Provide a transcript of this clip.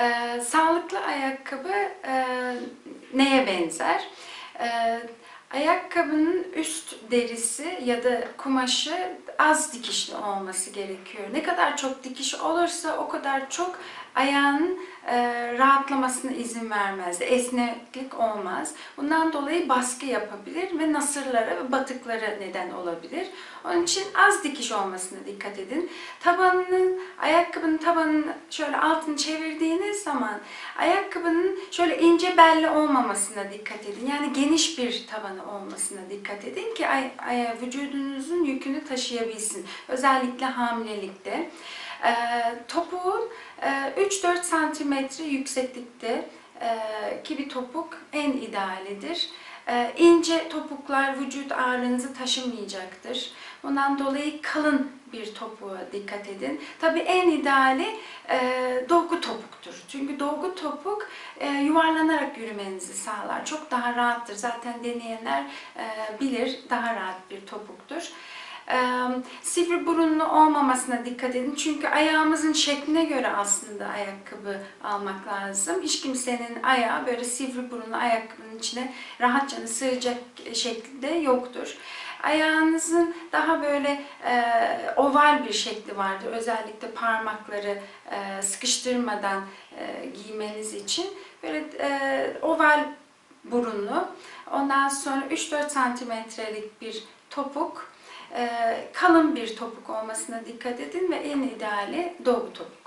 Ee, sağlıklı ayakkabı e, neye benzer? Ee, ayakkabının üst derisi ya da kumaşı az dikişli olması gerekiyor. Ne kadar çok dikiş olursa o kadar çok ayağın e, rahatlamasına izin vermez. Esneklik olmaz. Bundan dolayı baskı yapabilir ve nasırlara ve batıklara neden olabilir. Onun için az dikiş olmasına dikkat edin. Tabanının, ayakkabının tabanını şöyle altını çevirdiğiniz zaman ayakkabının şöyle ince belli olmamasına dikkat edin. Yani geniş bir tabanı olmasına dikkat edin ki vücudunuzun yükünü taşıyabilsin. Özellikle hamilelikte. Ee, topuğun e, 3-4 santimetre yükseklikte e, ki bir topuk en idealidir. E, ince topuklar vücut ağırlığınızı taşımayacaktır. Bundan dolayı kalın bir topuğa dikkat edin. Tabii en ideali e, dolgu topuktur. Çünkü dolgu topuk e, yuvarlanarak yürümenizi sağlar. Çok daha rahattır. Zaten deneyenler e, bilir daha rahat bir topuktur. E, sivri burunlu olmamasına dikkat edin. Çünkü ayağımızın şekline göre aslında ayakkabı almak lazım. Hiç kimsenin ayağı böyle sivri burunlu ayakkabının içine rahatça sığacak şekilde yoktur. Ayağınızın daha böyle e, oval bir şekli vardır. Özellikle parmakları e, sıkıştırmadan e, giymeniz için böyle e, oval burunlu. Ondan sonra 3-4 santimetrelik bir topuk, e, kalın bir topuk olmasına dikkat edin ve en ideali dolgu topuk.